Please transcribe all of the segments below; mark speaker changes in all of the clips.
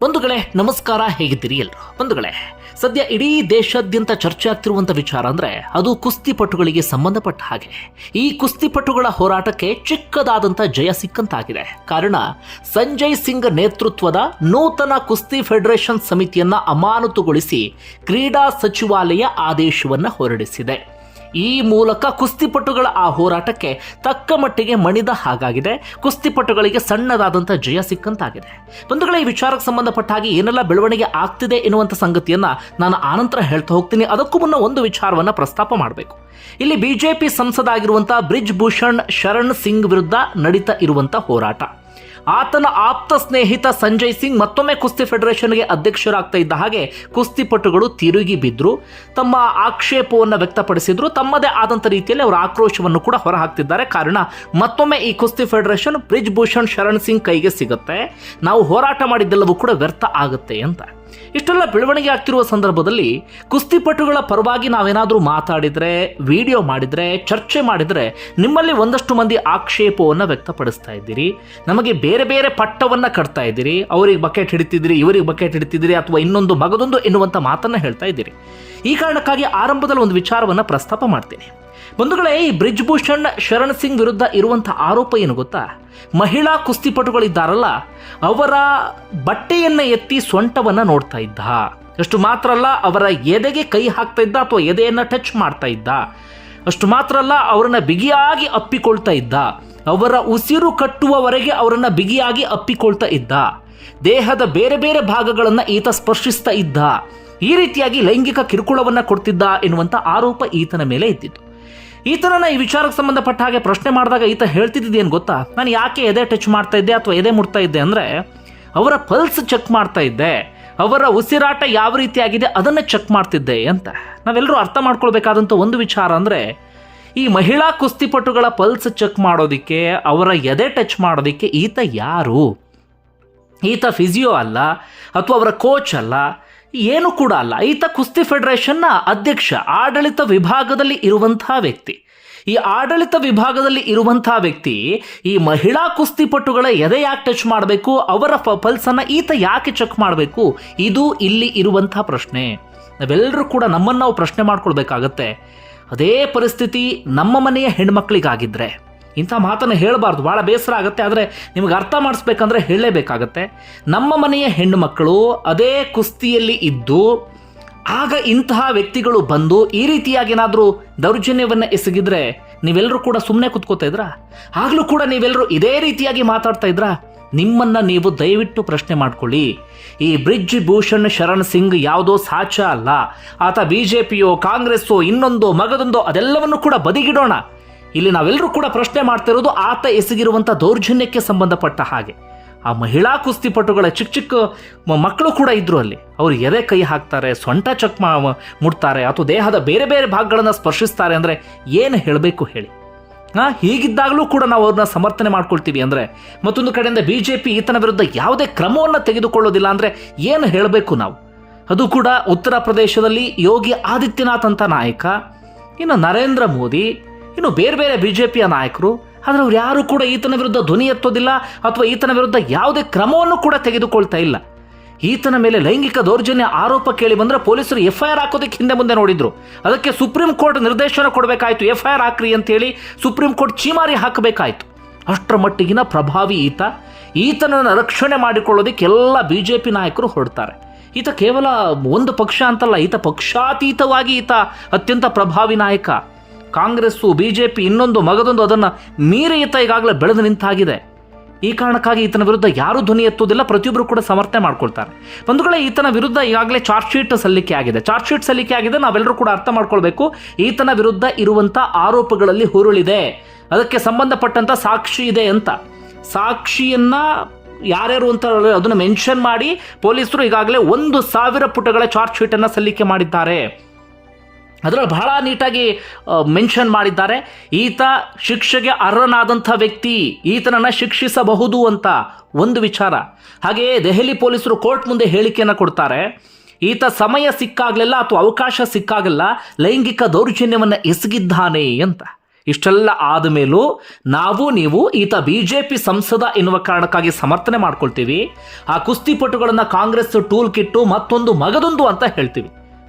Speaker 1: ಬಂಧುಗಳೇ, ನಮಸ್ಕಾರ, ಹೇಗಿದ್ದೀರಿ ಎಲ್ಲರೂ? ಬಂಧುಗಳೇ, ಸದ್ಯ ಇಡೀ ದೇಶಾದ್ಯಂತ ಚರ್ಚೆ ಆಗ್ತಿರುವಂಥ ವಿಚಾರ ಅಂದ್ರೆ ಅದು ಕುಸ್ತಿಪಟುಗಳಿಗೆ ಸಂಬಂಧಪಟ್ಟ ಹಾಗೆ. ಈ ಕುಸ್ತಿಪಟುಗಳ ಹೋರಾಟಕ್ಕೆ ಚಿಕ್ಕದಾದಂಥ ಜಯ ಸಿಕ್ಕಂತಾಗಿದೆ. ಕಾರಣ, ಸಂಜಯ್ ಸಿಂಗ್ ನೇತೃತ್ವದ ನೂತನ ಕುಸ್ತಿ ಫೆಡರೇಷನ್ ಸಮಿತಿಯನ್ನ ಅಮಾನತುಗೊಳಿಸಿ ಕ್ರೀಡಾ ಸಚಿವಾಲಯ ಆದೇಶವನ್ನ ಹೊರಡಿಸಿದೆ. ಈ ಮೂಲಕ ಕುಸ್ತಿಪಟುಗಳ ಆ ಹೋರಾಟಕ್ಕೆ ತಕ್ಕ ಮಟ್ಟಿಗೆ ಮಣಿದ ಹಾಗಾಗಿದೆ. ಕುಸ್ತಿಪಟುಗಳಿಗೆ ಸಣ್ಣದಾದಂಥ ಜಯ ಸಿಕ್ಕಂತಾಗಿದೆ. ಬಂಧುಗಳ, ಈ ವಿಚಾರಕ್ಕೆ ಸಂಬಂಧಪಟ್ಟ ಹಾಗೆ ಏನೆಲ್ಲ ಬೆಳವಣಿಗೆ ಆಗ್ತಿದೆ ಎನ್ನುವಂಥ ಸಂಗತಿಯನ್ನ ನಾನು ಆನಂತರ ಹೇಳ್ತಾ ಹೋಗ್ತೀನಿ. ಅದಕ್ಕೂ ಮುನ್ನ ಒಂದು ವಿಚಾರವನ್ನು ಪ್ರಸ್ತಾಪ ಮಾಡಬೇಕು. ಇಲ್ಲಿ ಬಿಜೆಪಿ ಸಂಸದ ಆಗಿರುವಂತಹ ಬ್ರಿಜ್ ಭೂಷಣ್, ಶರಣ್ ಸಿಂಗ್ ವಿರುದ್ಧ ನಡೀತಾ ಇರುವಂತಹ ಹೋರಾಟ. ಆತನ ಆಪ್ತ ಸ್ನೇಹಿತ ಸಂಜಯ್ ಸಿಂಗ್ ಮತ್ತೊಮ್ಮೆ ಕುಸ್ತಿ ಫೆಡರೇಷನ್ಗೆ ಅಧ್ಯಕ್ಷರಾಗ್ತಾ ಇದ್ದ ಹಾಗೆ ಕುಸ್ತಿಪಟುಗಳು ತಿರುಗಿ ಬಿದ್ದರು ತಮ್ಮ ಆಕ್ಷೇಪವನ್ನು ವ್ಯಕ್ತಪಡಿಸಿದ್ರು. ತಮ್ಮದೇ ಆದಂಥ ರೀತಿಯಲ್ಲಿ ಅವರ ಆಕ್ರೋಶವನ್ನು ಕೂಡ ಹೊರಹಾಕ್ತಿದ್ದಾರೆ. ಕಾರಣ ಮತ್ತೊಮ್ಮೆ ಈ ಕುಸ್ತಿ ಫೆಡರೇಷನ್ ಬ್ರಿಜ್ ಭೂಷಣ್ ಶರಣ್ ಸಿಂಗ್ ಕೈಗೆ ಸಿಗುತ್ತೆ. ನಾವು ಹೋರಾಟ ಮಾಡಿದ್ದೆಲ್ಲವೂ ಕೂಡ ವ್ಯರ್ಥ ಆಗುತ್ತೆ ಅಂತ. ಇಷ್ಟೆಲ್ಲ ಬೆಳವಣಿಗೆ ಆಗ್ತಿರುವ ಸಂದರ್ಭದಲ್ಲಿ ಕುಸ್ತಿಪಟುಗಳ ಪರವಾಗಿ ನಾವೇನಾದರೂ ಮಾತಾಡಿದರೆ ವಿಡಿಯೋ ಮಾಡಿದರೆ, ಚರ್ಚೆ ಮಾಡಿದರೆ ನಿಮ್ಮಲ್ಲಿ ಒಂದಷ್ಟು ಮಂದಿ ಆಕ್ಷೇಪವನ್ನು ವ್ಯಕ್ತಪಡಿಸ್ತಾ ಇದ್ದೀರಿ. ನಮಗೆ ಬೇರೆ ಬೇರೆ ಪಟ್ಟವನ್ನು ಕಟ್ತಾ ಇದ್ದೀರಿ. ಅವರಿಗೆ ಬಕೆಟ್ ಹಿಡಿತಿದ್ದೀರಿ, ಇವರಿಗೆ ಬಕೆಟ್ ಹಿಡಿತಿದ್ದೀರಿ ಅಥವಾ ಇನ್ನೊಂದು ಮಗದೊಂದು ಎನ್ನುವಂಥ ಮಾತನ್ನು ಹೇಳ್ತಾ ಇದ್ದೀರಿ. ಈ ಕಾರಣಕ್ಕಾಗಿ ಆರಂಭದಲ್ಲಿ ಒಂದು ವಿಚಾರವನ್ನು ಪ್ರಸ್ತಾಪ ಮಾಡ್ತೀನಿ. ಬಂಧುಗಳೇ, ಈ ಬ್ರಿಜ್ ಭೂಷಣ್ ಶರಣ್ ಸಿಂಗ್ ವಿರುದ್ಧ ಇರುವಂಥ ಆರೋಪ ಏನು ಗೊತ್ತಾ? ಮಹಿಳಾ ಕುಸ್ತಿಪಟುಗಳಿದ್ದಾರಲ್ಲ, ಅವರ ಬಟ್ಟೆಯನ್ನ ಎತ್ತಿ ಸೊಂಟವನ್ನು ನೋಡ್ತಾ ಇದ್ದ. ಅಷ್ಟು ಮಾತ್ರ ಅಲ್ಲ, ಅವರ ಎದೆಗೆ ಕೈ ಹಾಕ್ತಾ ಇದ್ದ ಅಥವಾ ಎದೆಯನ್ನ ಟಚ್ ಮಾಡ್ತಾ ಇದ್ದ. ಅಷ್ಟು ಮಾತ್ರ ಅಲ್ಲ, ಅವರನ್ನ ಬಿಗಿಯಾಗಿ ಅಪ್ಪಿಕೊಳ್ತಾ ಇದ್ದ. ಅವರ ಉಸಿರು ಕಟ್ಟುವವರೆಗೆ ಅವರನ್ನ ಬಿಗಿಯಾಗಿ ಅಪ್ಪಿಕೊಳ್ತಾ ಇದ್ದ. ದೇಹದ ಬೇರೆ ಬೇರೆ ಭಾಗಗಳನ್ನ ಈತ ಸ್ಪರ್ಶಿಸ್ತಾ ಇದ್ದ. ಈ ರೀತಿಯಾಗಿ ಲೈಂಗಿಕ ಕಿರುಕುಳವನ್ನ ಕೊಡ್ತಿದ್ದ ಎನ್ನುವಂಥ ಆರೋಪ ಈತನ ಮೇಲೆ ಇದ್ದಿತ್ತು. ಈತನನ್ನ ಈ ವಿಚಾರಕ್ಕೆ ಸಂಬಂಧಪಟ್ಟ ಹಾಗೆ ಪ್ರಶ್ನೆ ಮಾಡಿದಾಗ ಈತ ಹೇಳ್ತಿದ್ದೇನು ಗೊತ್ತಾ? ನಾನು ಯಾಕೆ ಎದೆ ಟಚ್ ಮಾಡ್ತಾ ಇದ್ದೆ ಅಥವಾ ಎದೆ ಮುಡ್ತಾ ಇದ್ದೆ ಅಂದ್ರೆ, ಅವರ ಪಲ್ಸ್ ಚೆಕ್ ಮಾಡ್ತಾ ಇದ್ದೆ, ಅವರ ಉಸಿರಾಟ ಯಾವ ರೀತಿಯಾಗಿದೆ ಅದನ್ನು ಚೆಕ್ ಮಾಡ್ತಿದ್ದೆ ಅಂತ. ನಾವೆಲ್ಲರೂ ಅರ್ಥ ಮಾಡ್ಕೊಳ್ಬೇಕಾದಂಥ ಒಂದು ವಿಚಾರ ಅಂದರೆ, ಈ ಮಹಿಳಾ ಕುಸ್ತಿಪಟುಗಳ ಪಲ್ಸ್ ಚೆಕ್ ಮಾಡೋದಕ್ಕೆ, ಅವರ ಎದೆ ಟಚ್ ಮಾಡೋದಕ್ಕೆ ಈತ ಯಾರು? ಈತ ಫಿಸಿಯೋ ಅಲ್ಲ ಅಥವಾ ಅವರ ಕೋಚ್ ಅಲ್ಲ? ಏನು ಕೂಡ ಅಲ್ಲ. ಈತ ಕುಸ್ತಿ ಫೆಡರೇಷನ್ನ ಅಧ್ಯಕ್ಷ, ಆಡಳಿತ ವಿಭಾಗದಲ್ಲಿ ಇರುವಂತಹ ವ್ಯಕ್ತಿ. ಈ ಆಡಳಿತ ವಿಭಾಗದಲ್ಲಿ ಇರುವಂತಹ ವ್ಯಕ್ತಿ ಈ ಮಹಿಳಾ ಕುಸ್ತಿಪಟುಗಳ ಎದೆ ಯಾಕೆ ಟಚ್ ಮಾಡಬೇಕು, ಅವರ ಪಲ್ಸನ್ನು ಈತ ಯಾಕೆ ಚೆಕ್ ಮಾಡಬೇಕು, ಇದು ಇಲ್ಲಿ ಇರುವಂತಹ ಪ್ರಶ್ನೆ. ನಾವೆಲ್ಲರೂ ಕೂಡ ನಮ್ಮನ್ನು ನಾವು ಪ್ರಶ್ನೆ ಮಾಡ್ಕೊಳ್ಬೇಕಾಗತ್ತೆ. ಅದೇ ಪರಿಸ್ಥಿತಿ ನಮ್ಮ ಮನೆಯ ಹೆಣ್ಮಕ್ಳಿಗಾಗಿದ್ರೆ. ಇಂಥ ಮಾತನ್ನು ಹೇಳಬಾರ್ದು. ಭಾಳ ಬೇಸರ ಆಗುತ್ತೆ, ಆದರೆ ನಿಮಗೆ ಅರ್ಥ ಮಾಡಿಸ್ಬೇಕಂದ್ರೆ ಹೇಳಲೇಬೇಕಾಗತ್ತೆ. ನಮ್ಮ ಮನೆಯ ಹೆಣ್ಣು ಮಕ್ಕಳು ಅದೇ ಕುಸ್ತಿಯಲ್ಲಿ ಇದ್ದು, ಆಗ ಇಂತಹ ವ್ಯಕ್ತಿಗಳು ಬಂದು ಈ ರೀತಿಯಾಗಿ ಏನಾದರೂ ದೌರ್ಜನ್ಯವನ್ನು ಎಸಗಿದ್ರೆ ನೀವೆಲ್ಲರೂ ಕೂಡ ಸುಮ್ಮನೆ ಕುತ್ಕೋತಾ ಇದ್ರಾ? ಆಗಲೂ ಕೂಡ ನೀವೆಲ್ಲರೂ ಇದೇ ರೀತಿಯಾಗಿ ಮಾತಾಡ್ತಾ ಇದ್ರಾ? ನಿಮ್ಮನ್ನ ನೀವು ದಯವಿಟ್ಟು ಪ್ರಶ್ನೆ ಮಾಡ್ಕೊಳ್ಳಿ. ಈ ಬ್ರಿಜ್ ಭೂಷಣ್ ಶರಣ್ ಸಿಂಗ್ ಯಾವುದೋ ಸಾಚ ಅಲ್ಲ. ಆತ ಬಿ ಜೆ ಪಿಯೋ ಕಾಂಗ್ರೆಸ್ಸೋ, ಇನ್ನೊಂದೋ, ಮಗದೊಂದೋ ಅದೆಲ್ಲವನ್ನು ಕೂಡ ಬದಿಗಿಡೋಣ. ಇಲ್ಲಿ ನಾವೆಲ್ಲರೂ ಕೂಡ ಪ್ರಶ್ನೆ ಮಾಡ್ತಿರೋದು ಆತ ಎಸಗಿರುವಂಥ ದೌರ್ಜನ್ಯಕ್ಕೆ ಸಂಬಂಧಪಟ್ಟ ಹಾಗೆ. ಆ ಮಹಿಳಾ ಕುಸ್ತಿಪಟುಗಳ ಚಿಕ್ಕ ಚಿಕ್ಕ ಮಕ್ಕಳು ಕೂಡ ಇದ್ರು ಅಲ್ಲಿ. ಅವರು ಎದೆ ಕೈ ಹಾಕ್ತಾರೆ, ಸೊಂಟ ಚಕ್ ಮಾ ಮ- ಮುಟ್ತಾರೆ, ಅಥವಾ ದೇಹದ ಬೇರೆ ಬೇರೆ ಭಾಗಗಳನ್ನು ಸ್ಪರ್ಶಿಸ್ತಾರೆ ಅಂದರೆ ಏನು ಹೇಳಬೇಕು ಹೇಳಿ. ಹಾಂ ಹೀಗಿದ್ದಾಗಲೂ ಕೂಡ ನಾವು ಅವ್ರನ್ನ ಸಮರ್ಥನೆ ಮಾಡ್ಕೊಳ್ತೀವಿ ಅಂದರೆ, ಮತ್ತೊಂದು ಕಡೆಯಿಂದ ಬಿ ಜೆ ಪಿ ಈತನ ವಿರುದ್ಧ ಯಾವುದೇ ಕ್ರಮವನ್ನು ತೆಗೆದುಕೊಳ್ಳೋದಿಲ್ಲ ಅಂದರೆ ಏನು ಹೇಳಬೇಕು ನಾವು? ಅದು ಕೂಡ ಉತ್ತರ ಪ್ರದೇಶದಲ್ಲಿ ಯೋಗಿ ಆದಿತ್ಯನಾಥ್ ಅಂತ ನಾಯಕ, ಇನ್ನು ನರೇಂದ್ರ ಮೋದಿ ಇನ್ನು ಬೇರೆ ಬೇರೆ ಬಿ ಜೆ ಪಿಯ ನಾಯಕರು, ಆದರೆ ಅವ್ರು ಯಾರು ಕೂಡ ಈತನ ವಿರುದ್ಧ ಧ್ವನಿ ಎತ್ತೋದಿಲ್ಲ ಅಥವಾ ಈತನ ವಿರುದ್ಧ ಯಾವುದೇ ಕ್ರಮವನ್ನು ಕೂಡ ತೆಗೆದುಕೊಳ್ತಾ ಇಲ್ಲ. ಈತನ ಮೇಲೆ ಲೈಂಗಿಕ ದೌರ್ಜನ್ಯ ಆರೋಪ ಕೇಳಿ ಬಂದ್ರೆ ಪೊಲೀಸರು ಎಫ್ ಐ ಆರ್ ಹಾಕೋದಕ್ಕೆ ಹಿಂದೆ ಮುಂದೆ ನೋಡಿದ್ರು. ಅದಕ್ಕೆ ಸುಪ್ರೀಂ ಕೋರ್ಟ್ ನಿರ್ದೇಶನ ಕೊಡಬೇಕಾಯ್ತು ಎಫ್ ಐ ಆರ್ ಹಾಕ್ರಿ ಅಂತೇಳಿ ಸುಪ್ರೀಂ ಕೋರ್ಟ್ ಚೀಮಾರಿ ಹಾಕಬೇಕಾಯ್ತು. ಅಷ್ಟರ ಮಟ್ಟಿಗಿನ ಪ್ರಭಾವಿ ಈತ. ಈತನನ್ನು ರಕ್ಷಣೆ ಮಾಡಿಕೊಳ್ಳೋದಕ್ಕೆ ಎಲ್ಲ ಬಿ ಜೆ ಪಿ ನಾಯಕರು ಹೊರಡ್ತಾರೆ. ಈತ ಕೇವಲ ಒಂದು ಪಕ್ಷ ಅಂತಲ್ಲ, ಈತ ಪಕ್ಷಾತೀತವಾಗಿ ಈತ ಅತ್ಯಂತ ಪ್ರಭಾವಿ ನಾಯಕ. ಕಾಂಗ್ರೆಸ್ಸು ಬಿ ಜೆ ಪಿ ಇನ್ನೊಂದು ಮಗದೊಂದು ಅದನ್ನು ಮೀರಿ ಈಗಾಗಲೇ ಬೆಳೆದು ನಿಂತಾಗಿದೆ. ಈ ಕಾರಣಕ್ಕಾಗಿ ಈತನ ವಿರುದ್ಧ ಯಾರೂ ಧ್ವನಿ ಎತ್ತುವುದಿಲ್ಲ, ಪ್ರತಿಯೊಬ್ಬರು ಕೂಡ ಸಮರ್ಥನೆ ಮಾಡ್ಕೊಳ್ತಾರೆ. ಬಂಧುಗಳೇ, ಈತನ ವಿರುದ್ಧ ಈಗಾಗಲೇ ಚಾರ್ಜ್ ಶೀಟ್ ಸಲ್ಲಿಕೆ ಆಗಿದೆ. ಚಾರ್ಜ್ ಶೀಟ್ ಸಲ್ಲಿಕೆ ಆಗಿದೆ, ನಾವೆಲ್ಲರೂ ಕೂಡ ಅರ್ಥ ಮಾಡ್ಕೊಳ್ಬೇಕು, ಈತನ ವಿರುದ್ಧ ಇರುವಂಥ ಆರೋಪಗಳಲ್ಲಿ ಹುರುಳಿದೆ. ಅದಕ್ಕೆ ಸಂಬಂಧಪಟ್ಟಂಥ ಸಾಕ್ಷಿ ಇದೆ ಅಂತ. ಸಾಕ್ಷಿಯನ್ನ ಯಾರ್ಯಾರು ಅಂತ ಅದನ್ನು ಮೆನ್ಷನ್ ಮಾಡಿ, ಪೊಲೀಸರು ಈಗಾಗಲೇ ಒಂದು ಸಾವಿರ ಪುಟಗಳ ಚಾರ್ಜ್ ಶೀಟನ್ನು ಸಲ್ಲಿಕೆ ಮಾಡಿದ್ದಾರೆ. ಅದರಲ್ಲಿ ಬಹಳ ನೀಟಾಗಿ ಮೆನ್ಷನ್ ಮಾಡಿದ್ದಾರೆ. ಈತ ಶಿಕ್ಷೆಗೆ ಅರ್ಹನಾದಂಥ ವ್ಯಕ್ತಿ, ಈತನನ್ನು ಶಿಕ್ಷಿಸಬಹುದು ಅಂತ ಒಂದು ವಿಚಾರ. ಹಾಗೆಯೇ ದೆಹಲಿ ಪೊಲೀಸರು ಕೋರ್ಟ್ ಮುಂದೆ ಹೇಳಿಕೆಯನ್ನು ಕೊಡ್ತಾರೆ. ಈತ ಸಮಯ ಸಿಕ್ಕಾಗಲಿಲ್ಲ ಅಥವಾ ಅವಕಾಶ ಸಿಕ್ಕಾಗಲ್ಲ, ಲೈಂಗಿಕ ದೌರ್ಜನ್ಯವನ್ನು ಎಸಗಿದ್ದಾನೆ ಅಂತ. ಇಷ್ಟೆಲ್ಲ ಆದ ಮೇಲೂ ನಾವು, ನೀವು ಈತ ಬಿ ಜೆ ಪಿ ಸಂಸದ ಎನ್ನುವ ಕಾರಣಕ್ಕಾಗಿ ಸಮರ್ಥನೆ ಮಾಡ್ಕೊಳ್ತೀವಿ. ಆ ಕುಸ್ತಿಪಟುಗಳನ್ನು ಕಾಂಗ್ರೆಸ್ ಟೂಲ್ ಕಿಟ್ಟು ಮತ್ತೊಂದು ಮಗದೊಂದು ಅಂತ ಹೇಳ್ತೀವಿ.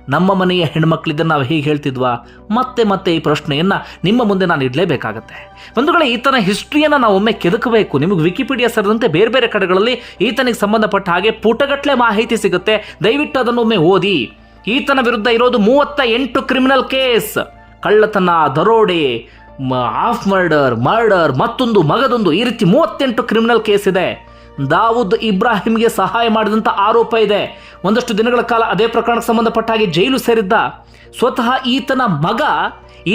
Speaker 1: ನಮ್ಮ ಮನೆಯ ಹೆಣ್ಮಕ್ಳಿದ್ದನ್ನು ನಾವು ಹೀಗೆ ಹೇಳ್ತಿದ್ವಾ? ಮತ್ತೆ ಮತ್ತೆ ಈ ಪ್ರಶ್ನೆಯನ್ನು ನಿಮ್ಮ ಮುಂದೆ ನಾನು ಇಡಲೇಬೇಕಾಗತ್ತೆ. ಬಂಧುಗಳೇ ಈತನ ಹಿಸ್ಟ್ರಿಯನ್ನು ನಾವು ಒಮ್ಮೆ ಕೆದಕಬೇಕು. ನಿಮಗೆ ವಿಕಿಪೀಡಿಯಾ ಸೇರಿದಂತೆ ಬೇರೆ ಬೇರೆ ಕಡೆಗಳಲ್ಲಿ ಈತನಿಗೆ ಸಂಬಂಧಪಟ್ಟ ಹಾಗೆ ಪುಟಗಟ್ಟಲೆ ಮಾಹಿತಿ ಸಿಗುತ್ತೆ. ದಯವಿಟ್ಟು ಅದನ್ನು ಒಮ್ಮೆ ಓದಿ. ಈತನ ವಿರುದ್ಧ ಇರೋದು ಮೂವತ್ತ ಎಂಟು ಕ್ರಿಮಿನಲ್ ಕೇಸ್ ಕಳ್ಳತನ, ದರೋಡೆ ಆಫ್ ಮರ್ಡರ್ ಮರ್ಡರ್ ಮತ್ತೊಂದು, ಮಗದೊಂದು, ಈ ರೀತಿ ಮೂವತ್ತೆಂಟು ಕ್ರಿಮಿನಲ್ ಕೇಸ್ ಇದೆ. ದಾವೂದ್ ಇಬ್ರಾಹಿಂಗೆ ಸಹಾಯ ಮಾಡಿದಂಥ ಆರೋಪ ಇದೆ. ಒಂದಷ್ಟು ದಿನಗಳ ಕಾಲ ಅದೇ ಪ್ರಕರಣಕ್ಕೆ ಸಂಬಂಧಪಟ್ಟ ಹಾಗೆ ಜೈಲು ಸೇರಿದ್ದ ಸ್ವತಃ ಈತನ ಮಗ,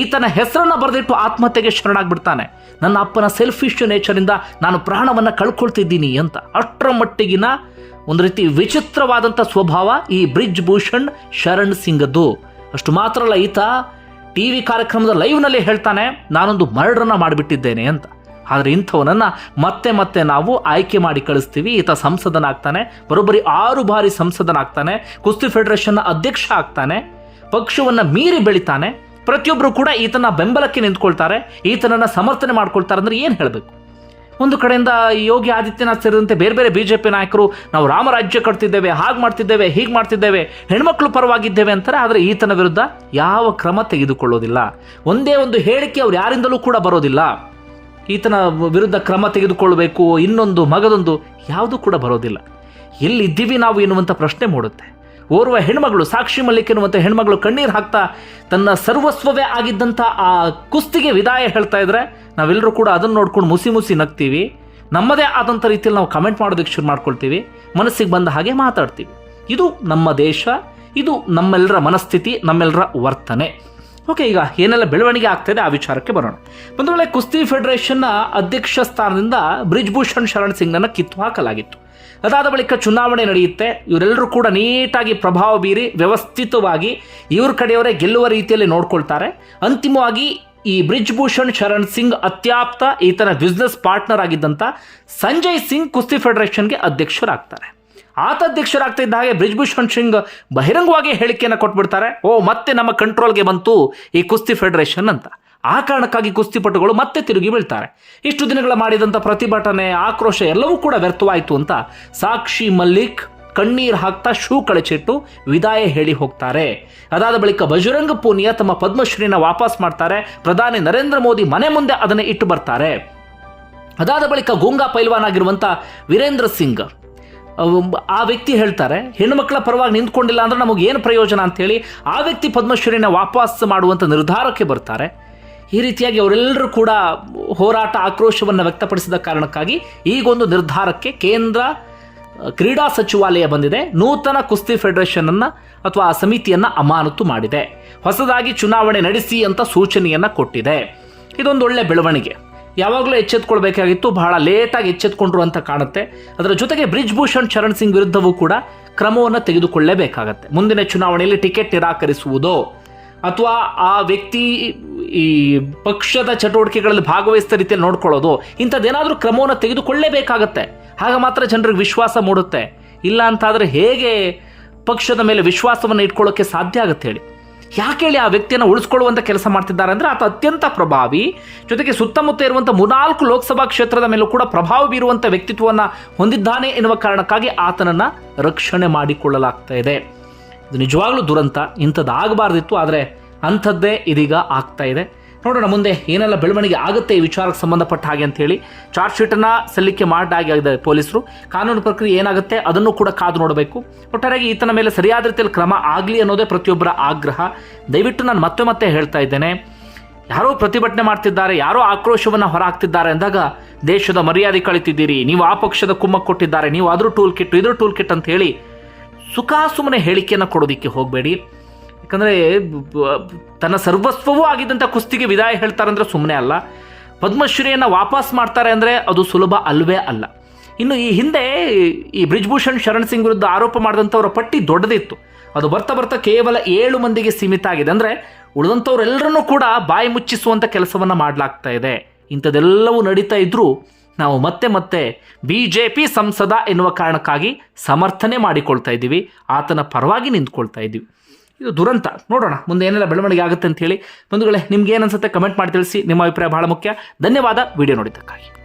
Speaker 1: ಈತನ ಹೆಸರನ್ನ ಬರೆದಿಟ್ಟು ಆತ್ಮಹತ್ಯೆಗೆ ಶರಣಾಗ್ಬಿಡ್ತಾನೆ. ನನ್ನ ಅಪ್ಪನ ಸೆಲ್ಫಿಶ್ ನೇಚರಿಂದ ನಾನು ಪ್ರಾಣವನ್ನು ಕಳ್ಕೊಳ್ತಿದ್ದೀನಿ ಅಂತ. ಅಷ್ಟರ ಮಟ್ಟಿಗಿನ ಒಂದು ರೀತಿ ವಿಚಿತ್ರವಾದಂಥ ಸ್ವಭಾವ ಈ ಬ್ರಿಜ್ ಭೂಷಣ್ ಶರಣ್ ಸಿಂಗದ್ದು ಅಷ್ಟು ಮಾತ್ರ ಅಲ್ಲ, ಈತ ಟಿ ವಿ ಕಾರ್ಯಕ್ರಮದ ಲೈವ್ನಲ್ಲಿ ಹೇಳ್ತಾನೆ, ನಾನೊಂದು ಮರ್ಡ್ರನ್ನ ಮಾಡಿಬಿಟ್ಟಿದ್ದೇನೆ ಅಂತ. ಆದರೆ ಇಂಥವನನ್ನು ಮತ್ತೆ ಮತ್ತೆ ನಾವು ಆಯ್ಕೆ ಮಾಡಿ ಕಳಿಸ್ತೀವಿ. ಈತ ಸಂಸದನಾಗ್ತಾನೆ. ಬರೋಬ್ಬರಿ ಆರು ಬಾರಿ ಸಂಸದನಾಗ್ತಾನೆ. ಕುಸ್ತಿ ಫೆಡರೇಷನ್ನ ಅಧ್ಯಕ್ಷ ಆಗ್ತಾನೆ. ಪಕ್ಷವನ್ನು ಮೀರಿ ಬೆಳಿತಾನೆ. ಪ್ರತಿಯೊಬ್ಬರು ಕೂಡ ಈತನ ಬೆಂಬಲಕ್ಕೆ ನಿಂತ್ಕೊಳ್ತಾರೆ. ಈತನನ್ನು ಸಮರ್ಥನೆ ಮಾಡ್ಕೊಳ್ತಾರೆ ಅಂದರೆ ಏನು ಹೇಳಬೇಕು? ಒಂದು ಕಡೆಯಿಂದ ಯೋಗಿ ಆದಿತ್ಯನಾಥ್ ಸೇರಿದಂತೆ ಬೇರೆ ಬೇರೆ ಬಿ ಜೆ ಪಿ ನಾಯಕರು ನಾವು ರಾಮರಾಜ್ಯ ಕಟ್ತಿದ್ದೇವೆ, ಹಾಗೆ ಮಾಡ್ತಿದ್ದೇವೆ, ಹೀಗೆ ಮಾಡ್ತಿದ್ದೇವೆ, ಹೆಣ್ಮಕ್ಳು ಪರವಾಗಿದ್ದೇವೆ ಅಂತಾರೆ. ಆದರೆ ಈತನ ವಿರುದ್ಧ ಯಾವ ಕ್ರಮ ತೆಗೆದುಕೊಳ್ಳೋದಿಲ್ಲ. ಒಂದೇ ಒಂದು ಹೇಳಿಕೆ ಅವ್ರು ಯಾರಿಂದಲೂ ಕೂಡ ಬರೋದಿಲ್ಲ. ಈತನ ವಿರುದ್ಧ ಕ್ರಮ ತೆಗೆದುಕೊಳ್ಳಬೇಕು, ಇನ್ನೊಂದು ಮಗದೊಂದು ಯಾವುದೂ ಕೂಡ ಬರೋದಿಲ್ಲ. ಎಲ್ಲಿದ್ದೀವಿ ನಾವು ಎನ್ನುವಂಥ ಪ್ರಶ್ನೆ ಮೂಡುತ್ತೆ. ಓರ್ವ ಹೆಣ್ಮಗಳು, ಸಾಕ್ಷಿ ಮಲ್ಲಿಕ್ ಎನ್ನುವಂಥ ಹೆಣ್ಮಗಳು ಕಣ್ಣೀರು ಹಾಕ್ತಾ ತನ್ನ ಸರ್ವಸ್ವವೇ ಆಗಿದ್ದಂಥ ಆ ಕುಸ್ತಿಗೆ ವಿದಾಯ ಹೇಳ್ತಾ ಇದ್ರೆ ನಾವೆಲ್ಲರೂ ಕೂಡ ಅದನ್ನು ನೋಡ್ಕೊಂಡು ಮುಸಿ ಮುಸಿ ನಗ್ತೀವಿ. ನಮ್ಮದೇ ಆದಂಥ ರೀತಿಯಲ್ಲಿ ನಾವು ಕಮೆಂಟ್ ಮಾಡೋದಕ್ಕೆ ಶುರು ಮಾಡ್ಕೊಳ್ತೀವಿ. ಮನಸ್ಸಿಗೆ ಬಂದ ಹಾಗೆ ಮಾತಾಡ್ತೀವಿ. ಇದು ನಮ್ಮ ದೇಶ, ಇದು ನಮ್ಮೆಲ್ಲರ ಮನಸ್ಥಿತಿ, ನಮ್ಮೆಲ್ಲರ ವರ್ತನೆ. ಓಕೆ, ಈಗ ಏನೆಲ್ಲ ಬೆಳವಣಿಗೆ ಆಗ್ತಾಯಿದೆ ಆ ವಿಚಾರಕ್ಕೆ ಬರೋಣ. ಒಂದು ವೇಳೆ ಕುಸ್ತಿ ಫೆಡರೇಷನ್ನ ಅಧ್ಯಕ್ಷ ಸ್ಥಾನದಿಂದ ಬ್ರಿಜ್ಭೂಷಣ್ ಶರಣ್ ಸಿಂಗ್ನನ್ನು ಕಿತ್ತು ಹಾಕಲಾಗಿತ್ತು. ಅದಾದ ಬಳಿಕ ಚುನಾವಣೆ ನಡೆಯುತ್ತೆ. ಇವರೆಲ್ಲರೂ ಕೂಡ ನೀಟಾಗಿ ಪ್ರಭಾವ ಬೀರಿ ವ್ಯವಸ್ಥಿತವಾಗಿ ಇವ್ರ ಕಡೆಯವರೇ ಗೆಲ್ಲುವ ರೀತಿಯಲ್ಲಿ ನೋಡ್ಕೊಳ್ತಾರೆ. ಅಂತಿಮವಾಗಿ ಈ ಬ್ರಿಜ್ಭೂಷಣ್ ಶರಣ್ ಸಿಂಗ್ ಅತ್ಯಾಪ್ತ ಈತನ ಬಿಸ್ನೆಸ್ ಪಾರ್ಟ್ನರ್ ಆಗಿದ್ದಂಥ ಸಂಜಯ್ ಸಿಂಗ್ ಕುಸ್ತಿ ಫೆಡರೇಷನ್ಗೆ ಅಧ್ಯಕ್ಷರಾಗ್ತಾರೆ. ಆತ ಅಧ್ಯಕ್ಷರಾಗ್ತಾ ಇದ್ದ ಹಾಗೆ ಬ್ರಿಜ್ಭೂಷಣ್ ಸಿಂಗ್ ಬಹಿರಂಗವಾಗಿ ಹೇಳಿಕೆಯನ್ನು ಕೊಟ್ಬಿಡ್ತಾರೆ. ಓ, ಮತ್ತೆ ನಮ್ಮ ಕಂಟ್ರೋಲ್ಗೆ ಬಂತು ಈ ಕುಸ್ತಿ ಫೆಡರೇಷನ್ ಅಂತ. ಆ ಕಾರಣಕ್ಕಾಗಿ ಕುಸ್ತಿಪಟುಗಳು ಮತ್ತೆ ತಿರುಗಿ ಬೀಳ್ತಾರೆ. ಇಷ್ಟು ದಿನಗಳ ಮಾಡಿದಂಥ ಪ್ರತಿಭಟನೆ, ಆಕ್ರೋಶ ಎಲ್ಲವೂ ಕೂಡ ವ್ಯರ್ಥವಾಯಿತು ಅಂತ ಸಾಕ್ಷಿ ಮಲ್ಲಿಕ್ ಕಣ್ಣೀರು ಹಾಕ್ತಾ ಶೂ ಕಳಚಿಟ್ಟು ವಿದಾಯ ಹೇಳಿ ಹೋಗ್ತಾರೆ. ಅದಾದ ಬಳಿಕ ಬಜರಂಗ ಪೂನಿಯಾ ತಮ್ಮ ಪದ್ಮಶ್ರೀನ ವಾಪಸ್ ಮಾಡ್ತಾರೆ. ಪ್ರಧಾನಿ ನರೇಂದ್ರ ಮೋದಿ ಮನೆ ಮುಂದೆ ಅದನ್ನೇ ಇಟ್ಟು ಬರ್ತಾರೆ. ಅದಾದ ಬಳಿಕ ಗೂಂಗಾ ಪೈಲ್ವಾನ್ ಆಗಿರುವಂಥ ವೀರೇಂದ್ರ ಸಿಂಗ್ ಆ ವ್ಯಕ್ತಿ ಹೇಳ್ತಾರೆ ಹೆಣ್ಣುಮಕ್ಕಳ ಪರವಾಗಿ ನಿಂತ್ಕೊಂಡಿಲ್ಲ ಅಂದ್ರೆ ನಮಗೆ ಏನು ಪ್ರಯೋಜನ? ಅಂತೇಳಿ ಆ ವ್ಯಕ್ತಿ ಪದ್ಮಶ್ರೀನ ವಾಪಸ್ ಮಾಡುವಂಥ ನಿರ್ಧಾರಕ್ಕೆ ಬರ್ತಾರೆ. ಈ ರೀತಿಯಾಗಿ ಅವರೆಲ್ಲರೂ ಕೂಡ ಹೋರಾಟ ಆಕ್ರೋಶವನ್ನು ವ್ಯಕ್ತಪಡಿಸಿದ ಕಾರಣಕ್ಕಾಗಿ ಈಗೊಂದು ನಿರ್ಧಾರಕ್ಕೆ ಕೇಂದ್ರ ಕ್ರೀಡಾ ಸಚಿವಾಲಯ ಬಂದಿದೆ. ನೂತನ ಕುಸ್ತಿ ಫೆಡರೇಷನ್ ಅನ್ನ ಅಥವಾ ಆ ಸಮಿತಿಯನ್ನ ಅಮಾನತು ಮಾಡಿದೆ. ಹೊಸದಾಗಿ ಚುನಾವಣೆ ನಡೆಸಿ ಅಂತ ಸೂಚನೆಯನ್ನ ಕೊಟ್ಟಿದೆ. ಇದೊಂದು ಒಳ್ಳೆ ಬೆಳವಣಿಗೆ. ಯಾವಾಗಲೂ ಎಚ್ಚೆತ್ಕೊಳ್ಬೇಕಾಗಿತ್ತು, ಬಹಳ ಲೇಟಾಗಿ ಎಚ್ಚೆತ್ಕೊಂಡ್ರು ಅಂತ ಕಾಣುತ್ತೆ. ಅದರ ಜೊತೆಗೆ ಬ್ರಿಜ್ ಭೂಷಣ್ ಚರಣ್ ಸಿಂಗ್ ವಿರುದ್ಧವೂ ಕೂಡ ಕ್ರಮವನ್ನು ತೆಗೆದುಕೊಳ್ಳಲೇಬೇಕಾಗತ್ತೆ ಮುಂದಿನ ಚುನಾವಣೆಯಲ್ಲಿ ಟಿಕೆಟ್ ನಿರಾಕರಿಸುವುದೋ, ಅಥವಾ ಆ ವ್ಯಕ್ತಿ ಈ ಪಕ್ಷದ ಚಟುವಟಿಕೆಗಳಲ್ಲಿ ಭಾಗವಹಿಸಿದ ರೀತಿಯಲ್ಲಿ ನೋಡ್ಕೊಳ್ಳೋದು, ಇಂಥದ್ದೇನಾದರೂ ಕ್ರಮವನ್ನು ತೆಗೆದುಕೊಳ್ಳಲೇಬೇಕಾಗತ್ತೆ ಆಗ ಮಾತ್ರ ಜನರಿಗೆ ವಿಶ್ವಾಸ ಮೂಡುತ್ತೆ. ಇಲ್ಲ ಅಂತಾದರೆ ಹೇಗೆ ಪಕ್ಷದ ಮೇಲೆ ವಿಶ್ವಾಸವನ್ನು ಇಟ್ಕೊಳ್ಳೋಕ್ಕೆ ಸಾಧ್ಯ ಆಗುತ್ತೆ ಹೇಳಿ. ಯಾಕೆ ಹೇಳಿ ಆ ವ್ಯಕ್ತಿಯನ್ನು ಉಳಿಸ್ಕೊಳ್ಳುವಂಥ ಕೆಲಸ ಮಾಡ್ತಿದ್ದಾರೆ ಅಂದರೆ ಆತ ಅತ್ಯಂತ ಪ್ರಭಾವಿ. ಜೊತೆಗೆ ಸುತ್ತಮುತ್ತ ಇರುವಂಥ ಮೂರ್ನಾಲ್ಕು ಲೋಕಸಭಾ ಕ್ಷೇತ್ರದ ಮೇಲೂ ಕೂಡ ಪ್ರಭಾವ ಬೀರುವಂಥ ವ್ಯಕ್ತಿತ್ವವನ್ನು ಹೊಂದಿದ್ದಾನೆ ಎನ್ನುವ ಕಾರಣಕ್ಕಾಗಿ ಆತನನ್ನು ರಕ್ಷಣೆ ಮಾಡಿಕೊಳ್ಳಲಾಗ್ತಾ ಇದೆ. ಇದು ನಿಜವಾಗ್ಲೂ ದುರಂತ. ಇಂಥದ್ದಾಗಬಾರ್ದಿತ್ತು, ಆದರೆ ಅಂಥದ್ದೇ ಇದೀಗ ಆಗ್ತಾ ಇದೆ. ನೋಡೋಣ ಮುಂದೆ ಏನೆಲ್ಲ ಬೆಳವಣಿಗೆ ಆಗುತ್ತೆ ಈ ವಿಚಾರಕ್ಕೆ ಸಂಬಂಧಪಟ್ಟ ಹಾಗೆ ಅಂತೇಳಿ ಚಾರ್ಜ್ ಶೀಟನ್ನು ಸಲ್ಲಿಕೆ ಮಾಡಾಗಿದೆ ಪೊಲೀಸರು. ಕಾನೂನು ಪ್ರಕ್ರಿಯೆ ಏನಾಗುತ್ತೆ ಅದನ್ನು ಕೂಡ ಕಾದು ನೋಡಬೇಕು. ಒಟ್ಟಾರೆಯಾಗಿ ಈತನ ಮೇಲೆ ಸರಿಯಾದ ರೀತಿಯಲ್ಲಿ ಕ್ರಮ ಆಗಲಿ ಅನ್ನೋದೇ ಪ್ರತಿಯೊಬ್ಬರ ಆಗ್ರಹ. ದಯವಿಟ್ಟು ನಾನು ಮತ್ತೆ ಮತ್ತೆ ಹೇಳ್ತಾ ಇದ್ದೇನೆ. ಯಾರೋ ಪ್ರತಿಭಟನೆ ಮಾಡ್ತಿದ್ದಾರೆ, ಯಾರೋ ಆಕ್ರೋಶವನ್ನು ಹೊರಹಾಕ್ತಿದ್ದಾರೆ ಅಂದಾಗ ದೇಶದ ಮರ್ಯಾದೆ ಕಳಿತಿದ್ದೀರಿ, ನೀವು ಆ ಪಕ್ಷದ ಕುಮ್ಮಕ್ಕೆ ಕೊಟ್ಟಿದ್ದಾರೆ, ನೀವು ಅದ್ರ ಟೂಲ್ ಕಿಟ್ ಇದ್ರ ಟೂಲ್ ಕಿಟ್ ಅಂತ ಹೇಳಿ ಸುಖಾಸುಮ್ಮನೆ ಹೇಳಿಕೆಯನ್ನು ಕೊಡೋದಕ್ಕೆ ಹೋಗಬೇಡಿ. ಯಾಕಂದರೆ ತನ್ನ ಸರ್ವಸ್ವವೂ ಆಗಿದ್ದಂಥ ಕುಸ್ತಿಗೆ ವಿದಾಯ ಹೇಳ್ತಾರೆ ಅಂದರೆ ಸುಮ್ಮನೆ ಅಲ್ಲ. ಪದ್ಮಶ್ರೀಯನ್ನು ವಾಪಸ್ ಮಾಡ್ತಾರೆ ಅಂದರೆ ಅದು ಸುಲಭ ಅಲ್ವೇ ಅಲ್ಲ. ಇನ್ನು ಈ ಹಿಂದೆ ಈ ಬ್ರಿಜ್ಭೂಷಣ್ ಶರಣ್ ಸಿಂಗ್ ವಿರುದ್ಧ ಆರೋಪ ಮಾಡಿದಂಥವರ ಪಟ್ಟಿ ದೊಡ್ಡದಿತ್ತು. ಅದು ಬರ್ತಾ ಬರ್ತಾ ಕೇವಲ ಏಳು ಮಂದಿಗೆ ಸೀಮಿತ ಆಗಿದೆ. ಅಂದರೆ ಉಳಿದಂಥವ್ರೆಲ್ಲರನ್ನೂ ಕೂಡ ಬಾಯಿ ಮುಚ್ಚಿಸುವಂಥ ಕೆಲಸವನ್ನು ಮಾಡಲಾಗ್ತಾ ಇದೆ. ಇಂಥದ್ದೆಲ್ಲವೂ ನಡೀತಾ ಇದ್ದರೂ ನಾವು ಮತ್ತೆ ಮತ್ತೆ ಬಿ ಜೆ ಪಿ ಸಂಸದ ಎನ್ನುವ ಕಾರಣಕ್ಕಾಗಿ ಸಮರ್ಥನೆ ಮಾಡಿಕೊಳ್ತಾ ಇದ್ದೀವಿ. ಆತನ ಪರವಾಗಿ ನಿಂತ್ಕೊಳ್ತಾ ಇದ್ದೀವಿ. ಇದು ದುರಂತ. ನೋಡೋಣ, ಮುಂದೆ ಏನೆಲ್ಲ ಬೆಳವಣಿಗೆ ಆಗುತ್ತೆ ಅಂತ ಹೇಳಿ. ಬಂಧುಗಳೇ, ನಿಮ್ಗೆ ಏನು ಅನ್ಸುತ್ತೆ ಕಮೆಂಟ್ ಮಾಡಿ ತಿಳಿಸಿ. ನಿಮ್ಮ ಅಭಿಪ್ರಾಯ ಬಹಳ ಮುಖ್ಯ. ಧನ್ಯವಾದ. ವಿಡಿಯೋ ನೋಡಿದ್ದಕ್ಕಾಗಿ.